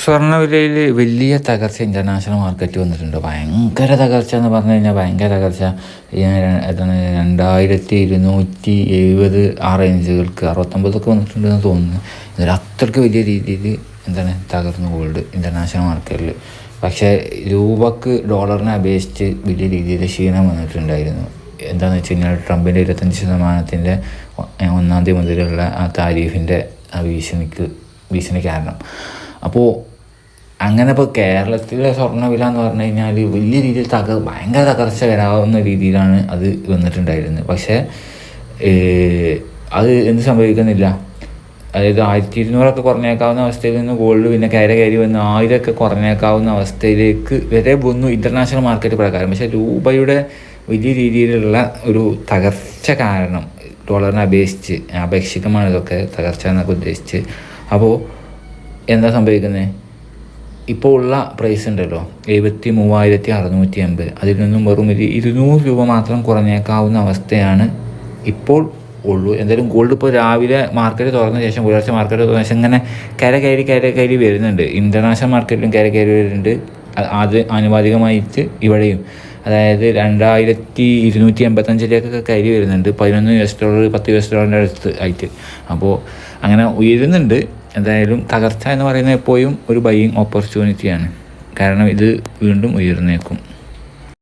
സ്വർണവിലയിൽ വലിയ തകർച്ച international market വന്നിട്ടുണ്ട്. ഭയങ്കര തകർച്ച എന്ന് പറഞ്ഞു കഴിഞ്ഞാൽ ഭയങ്കര തകർച്ച. എന്താണ് രണ്ടായിരത്തി ഇരുന്നൂറ്റി എഴുപത് ആ റേഞ്ചുകൾക്ക് അറുപത്തൊമ്പതൊക്കെ വന്നിട്ടുണ്ടെന്ന് തോന്നുന്നു. ഇതിൽ അത്രയ്ക്ക് വലിയ രീതിയിൽ എന്താണ് തകർന്നു ഗോൾഡ് ഇന്റർനാഷണൽ മാർക്കറ്റിൽ പക്ഷേ രൂപക്ക് ഡോളറിനെ അപേക്ഷിച്ച് വലിയ രീതിയിൽ ക്ഷീണം വന്നിട്ടുണ്ടായിരുന്നു. എന്താണെന്ന് വെച്ച് കഴിഞ്ഞാൽ ട്രംപിന്റെ ഇരുപത്തഞ്ച് ശതമാനത്തിന്റെ ഒന്നാം തീയതി മുതലുള്ള ആ താരീഫിന്റെ ആ ഭീഷണിക്ക് ഭീഷണി കാരണം. അപ്പോൾ അങ്ങനെ ഇപ്പോൾ കേരളത്തിലെ സ്വർണവില എന്ന് പറഞ്ഞു കഴിഞ്ഞാൽ വലിയ രീതിയിൽ തക ഭയങ്കര തകർച്ച വരാവുന്ന രീതിയിലാണ് അത് വന്നിട്ടുണ്ടായിരുന്നത്. പക്ഷേ അത് എന്ത് സംഭവിക്കുന്നില്ല. അതായത് ആയിരത്തി ഇരുന്നൂറൊക്കെ കുറഞ്ഞേക്കാവുന്ന അവസ്ഥയിൽ നിന്ന് ഗോൾഡ് പിന്നെ കയറി കയറി വന്ന് ആയിരമൊക്കെ കുറഞ്ഞേക്കാവുന്ന അവസ്ഥയിലേക്ക് വരെ വന്നു ഇന്റർനാഷണൽ മാർക്കറ്റ് പ്രകാരം. പക്ഷേ രൂപയുടെ വലിയ രീതിയിലുള്ള ഒരു തകർച്ച കാരണം ഡോളറിനെ അപേക്ഷിച്ച് അപേക്ഷികമാണ് ഇതൊക്കെ തകർച്ച എന്നൊക്കെ ഉദ്ദേശിച്ച്. അപ്പോൾ എന്താ സംഭവിക്കുന്നത് ഇപ്പോൾ ഉള്ള പ്രൈസ് ഉണ്ടല്ലോ എഴുപത്തി മൂവായിരത്തി അറുന്നൂറ്റി അൻപത് അതിൽ നിന്നും വെറും ഒരു ഇരുന്നൂറ് രൂപ മാത്രം കുറഞ്ഞേക്കാവുന്ന അവസ്ഥയാണ് ഇപ്പോൾ ഉള്ളൂ. എന്തായാലും ഗോൾഡ് ഇപ്പോൾ രാവിലെ മാർക്കറ്റ് തുറന്ന ശേഷം പുലർച്ചെ മാർക്കറ്റ് തുറന്ന ശേഷം ഇങ്ങനെ കര കയറി കര കയറി വരുന്നുണ്ട്. ഇന്റർനാഷണൽ മാർക്കറ്റിലും കര കയറി വരുന്നുണ്ട്. അത് ആനുപാതികമായിട്ട് ഇവിടെയും. അതായത് രണ്ടായിരത്തി ഇരുന്നൂറ്റി എൺപത്തഞ്ചിലേക്കൊക്കെ കയറി വരുന്നുണ്ട്. പതിനൊന്ന് യു എസ് ഡോളർ പത്ത് യു എസ് ഡോളറിന്റെ അടുത്ത് ആയിട്ട്. അപ്പോൾ അങ്ങനെ ഉയരുന്നുണ്ട്. എന്തായാലും തകർച്ച എന്ന് പറയുന്നത് എപ്പോഴും ഒരു ബൈയിങ് ഓപ്പർച്യൂണിറ്റിയാണ് കാരണം ഇത് വീണ്ടും ഉയർന്നേക്കും.